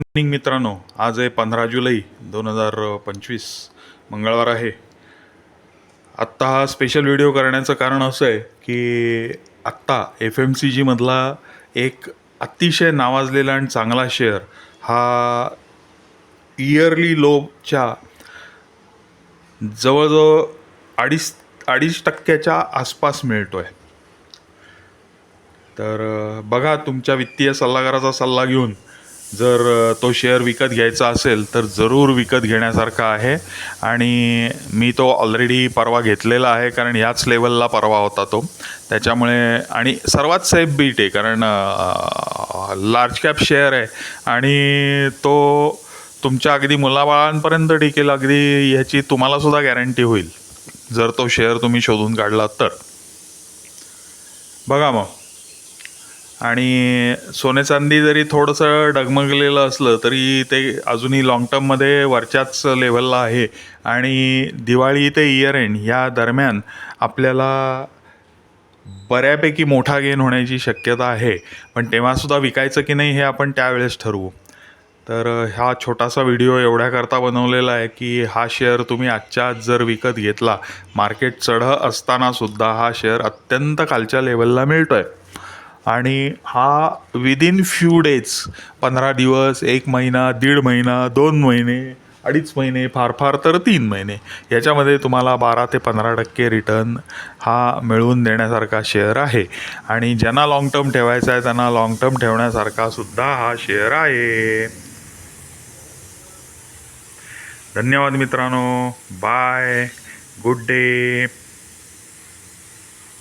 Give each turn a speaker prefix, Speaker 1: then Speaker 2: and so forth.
Speaker 1: Morning मित्रांनो. आज आहे पंधरा जुलै दोन हजार पंचवीस. मंगळवार आहे. आत्ता हा स्पेशल व्हिडिओ करण्याचं कारण असं आहे की आत्ता एफ एम सी जीमधला एक अतिशय नावाजलेला आणि चांगला शेअर हा इयरली लोच्या जवळजवळ अडीच अडीच टक्क्याच्या आसपास मिळतो आहे तर बघा तुमच्या वित्तीय सल्लागाराचा सल्ला घेऊन जर तो शेअर विकत घ्यायचा असेल तर जरूर विकत घेण्यासारखा आहे. आणि मी तो ऑलरेडी परवा घेतलेला आहे कारण याच लेवलला परवा होता तो. त्याच्यामुळे आणि सर्वात सेफ बीट आहे कारण लार्ज कॅप शेअर आहे. आणि तो तुमच्या अगदी मुलाबाळांपर्यंत टिकेल अगदी ह्याची तुम्हालासुद्धा गॅरंटी होईल. जर तो शेअर तुम्ही शोधून काढला तर. बघा मग. आणि सोने चांदी जरी थोडंसं डगमगलेलं असलं तरी ते अजूनही लाँग टर्ममध्ये वरच्याच लेवलला आहे. आणि दिवाळी ते इयर एंड या दरम्यान आपल्याला बऱ्यापैकी मोठा गेन होण्याची शक्यता आहे. पण तेव्हासुद्धा विकायचं की नाही हे आपण त्यावेळेस ठरवू. तर हा छोटासा व्हिडिओ एवढ्याकरता बनवलेला आहे की हा शेअर तुम्ही आजच्या आज जर विकत घेतला मार्केट चढ असतानासुद्धा हा शेअर अत्यंत खालच्या लेवलला मिळतो आहे आणि हा विदिन फ्यू डेज पंधरा दिवस एक महिना दीड महिना दोन महिने अडीच महिने फार फार तर तीन महिने याच्यामध्ये तुम्हाला बारा ते पंधरा टक्के रिटर्न हा मिळवून देण्यासारखा शेअर आहे. आणि ज्यांना लाँग टर्म ठेवायचा आहे त्यांना लाँग टर्म ठेवण्यासारखा सुद्धा हा शेअर आहे. धन्यवाद मित्रांनो. Bye good day